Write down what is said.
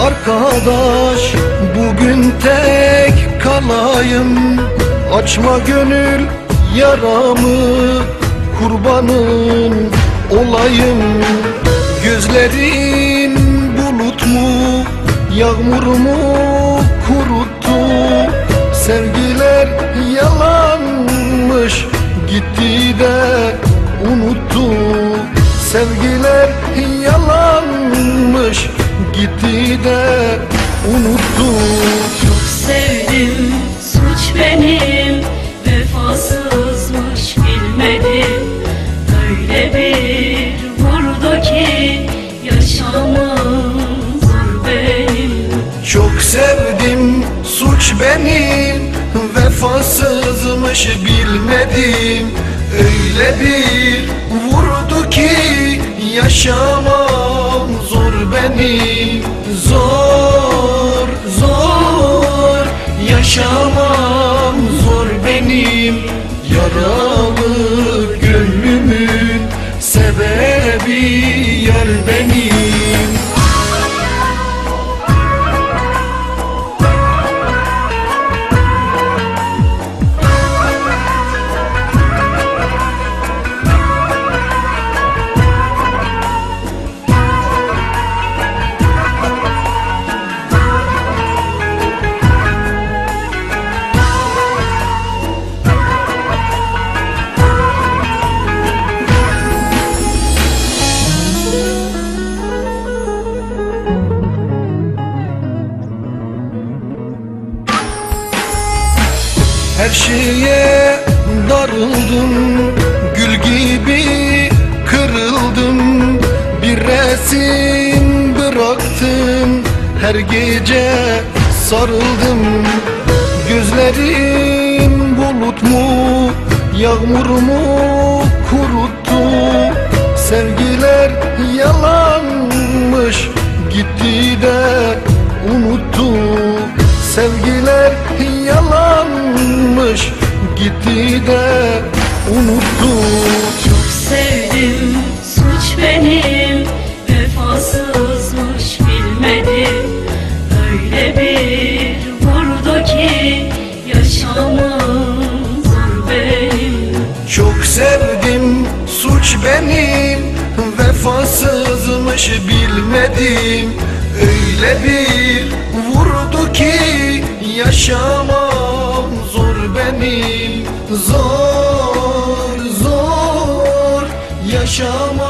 arkadaş Bugün tek kalayım. Açma gönül yaramı Kurbanın olayım. Gözlerin bulut mu Yağmur mu kuruttu? Sevgiler yalanmış Gitti de unuttu. Sevgiler yalanmış Gitti de unuttu Çok sevdim suç benim. Vefasızmış bilmedim. Öyle bir vurdu ki Yaşamım zor benim. Çok sevdim suç benim. Vefasızmış bilmedim. Öyle bir vurdu ki Yaşamam benim Zor zor Yaşamam zor benim. Yaralı gönlümün Sebebi Her şeye darıldım Gül gibi kırıldım. Bir resim bıraktım Her gece sarıldım. Gözlerim bulut mu Yağmur mu kuruttu? Sevgiler yalanmış Gitti de unuttu Gitti de unuttu. Çok sevdim suç benim. Vefasızmış bilmedim. Öyle bir vurdu ki Yaşamım zor benim. Çok sevdim suç benim. Vefasızmış bilmedim. Öyle bir vurdu ki Yaşamam benim. Zor zor Yaşamam